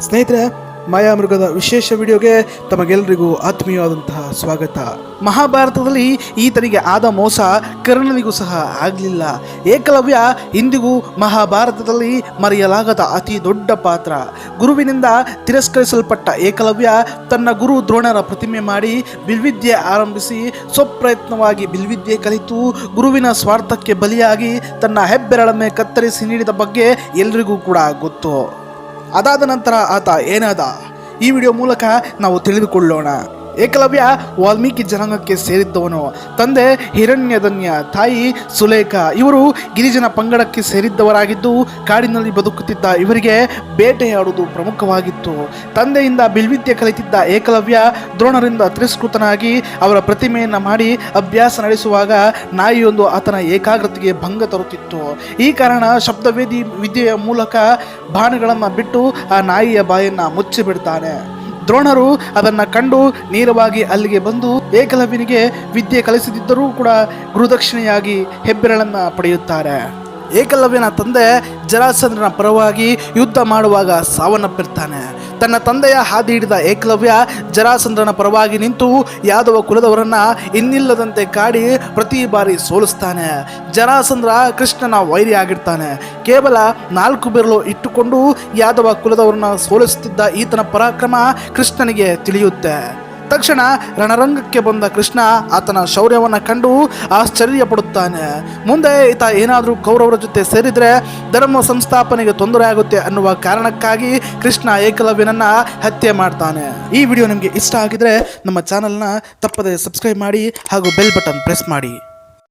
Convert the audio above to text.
ಸ್ನೇಹಿತರೆ, ಮಾಯಾಮೃಗದ ವಿಶೇಷ ವಿಡಿಯೋಗೆ ತಮಗೆಲ್ಲರಿಗೂ ಆತ್ಮೀಯವಾದಂತಹ ಸ್ವಾಗತ. ಮಹಾಭಾರತದಲ್ಲಿ ಈತನಿಗೆ ಆದ ಮೋಸ ಕರ್ಣನಿಗೂ ಸಹ ಆಗಲಿಲ್ಲ. ಏಕಲವ್ಯ ಇಂದಿಗೂ ಮಹಾಭಾರತದಲ್ಲಿ ಮರೆಯಲಾಗದ ಅತಿ ದೊಡ್ಡ ಪಾತ್ರ. ಗುರುವಿನಿಂದ ತಿರಸ್ಕರಿಸಲ್ಪಟ್ಟ ಏಕಲವ್ಯ ತನ್ನ ಗುರು ದ್ರೋಣರ ಪ್ರತಿಮೆ ಮಾಡಿ ಬಿಲ್ವಿದ್ಯೆ ಆರಂಭಿಸಿ ಸ್ವಪ್ರಯತ್ನವಾಗಿ ಬಿಲ್ವಿದ್ಯೆ ಕಲಿತು ಗುರುವಿನ ಸ್ವಾರ್ಥಕ್ಕೆ ಬಲಿಯಾಗಿ ತನ್ನ ಹೆಬ್ಬೆರಳನ್ನೇ ಕತ್ತರಿಸಿ ನೀಡಿದ ಬಗ್ಗೆ ಎಲ್ರಿಗೂ ಕೂಡ ಗೊತ್ತು. ಅದಾದ ನಂತರ ಆತ ಏನಾದ? ಈ ವಿಡಿಯೋ ಮೂಲಕ ನಾವು ತಿಳಿದುಕೊಳ್ಳೋಣ. ಏಕಲವ್ಯ ವಾಲ್ಮೀಕಿ ಜನಾಂಗಕ್ಕೆ ಸೇರಿದ್ದವನು. ತಂದೆ ಹಿರಣ್ಯಧನ್ಯ ತಾಯಿ ಸುಲೇಖ, ಇವರು ಗಿರಿಜನ ಪಂಗಡಕ್ಕೆ ಸೇರಿದ್ದವರಾಗಿದ್ದು ಕಾಡಿನಲ್ಲಿ ಬದುಕುತ್ತಿದ್ದ ಇವರಿಗೆ ಬೇಟೆಯಾಡುವುದು ಪ್ರಮುಖವಾಗಿತ್ತು. ತಂದೆಯಿಂದ ಬಿಲ್ವಿದ್ಯೆ ಕಲಿತಿದ್ದ ಏಕಲವ್ಯ ದ್ರೋಣರಿಂದ ತಿರಸ್ಕೃತನಾಗಿ ಅವರ ಪ್ರತಿಮೆಯನ್ನು ಮಾಡಿ ಅಭ್ಯಾಸ ನಡೆಸುವಾಗ ನಾಯಿಯೊಂದು ಆತನ ಏಕಾಗ್ರತೆಗೆ ಭಂಗ ತರುತ್ತಿತ್ತು. ಈ ಕಾರಣ ಶಬ್ದವೇದಿ ವಿದ್ಯೆಯ ಮೂಲಕ ಬಾಣಗಳನ್ನು ಬಿಟ್ಟು ಆ ನಾಯಿಯ ಬಾಯನ್ನು ಮುಚ್ಚಿಬಿಡ್ತಾನೆ. ದ್ರೋಣರು ಅದನ್ನು ಕಂಡು ನೇರವಾಗಿ ಅಲ್ಲಿಗೆ ಬಂದು ಏಕಲವ್ಯನಿಗೆ ವಿದ್ಯೆ ಕಲಿಸದಿದ್ದರೂ ಕೂಡ ಗುರುದಕ್ಷಿಣೆಯಾಗಿ ಹೆಬ್ಬೆರಳನ್ನು ಪಡೆಯುತ್ತಾರೆ. ಏಕಲವ್ಯನ ತಂದೆ ಜರಾಸಂದ್ರನ ಪರವಾಗಿ ಯುದ್ಧ ಮಾಡುವಾಗ ಸಾವನ್ನಪ್ಪಿರ್ತಾನೆ. ತನ್ನ ತಂದೆಯ ಹಾದಿ ಹಿಡಿದ ಏಕಲವ್ಯ ಜರಾಸಂದ್ರನ ಪರವಾಗಿ ನಿಂತು ಯಾದವ ಕುಲದವರನ್ನ ಇನ್ನಿಲ್ಲದಂತೆ ಕಾಡಿ ಪ್ರತಿ ಬಾರಿ ಸೋಲಿಸ್ತಾನೆ. ಜರಾಸಂದ್ರ ಕೃಷ್ಣನ ವೈರಿ ಆಗಿರ್ತಾನೆ. ಕೇವಲ ನಾಲ್ಕು ಬೆರಳು ಇಟ್ಟುಕೊಂಡು ಯಾದವ ಕುಲದವರನ್ನ ಸೋಲಿಸುತ್ತಿದ್ದ ಈತನ ಪರಾಕ್ರಮ ಕೃಷ್ಣನಿಗೆ ತಿಳಿಯುತ್ತೆ. ತಕ್ಷಣ ರಣರಂಗಕ್ಕೆ ಬಂದ ಕೃಷ್ಣ ಆತನ ಶೌರ್ಯವನ್ನು ಕಂಡು ಆಶ್ಚರ್ಯ ಪಡುತ್ತಾನೆ. ಮುಂದೆ ಈತ ಏನಾದರೂ ಕೌರವರ ಜೊತೆ ಸೇರಿದರೆ ಧರ್ಮ ಸಂಸ್ಥಾಪನೆಗೆ ತೊಂದರೆ ಆಗುತ್ತೆ ಅನ್ನುವ ಕಾರಣಕ್ಕಾಗಿ ಕೃಷ್ಣ ಏಕಲವ್ಯನನ್ನ ಹತ್ಯೆ ಮಾಡ್ತಾನೆ. ಈ ವಿಡಿಯೋ ನಿಮಗೆ ಇಷ್ಟ ಆಗಿದ್ರೆ ನಮ್ಮ ಚಾನಲ್ನ ತಪ್ಪದೆ ಸಬ್ಸ್ಕ್ರೈಬ್ ಮಾಡಿ ಹಾಗೂ ಬೆಲ್ ಬಟನ್ ಪ್ರೆಸ್ ಮಾಡಿ.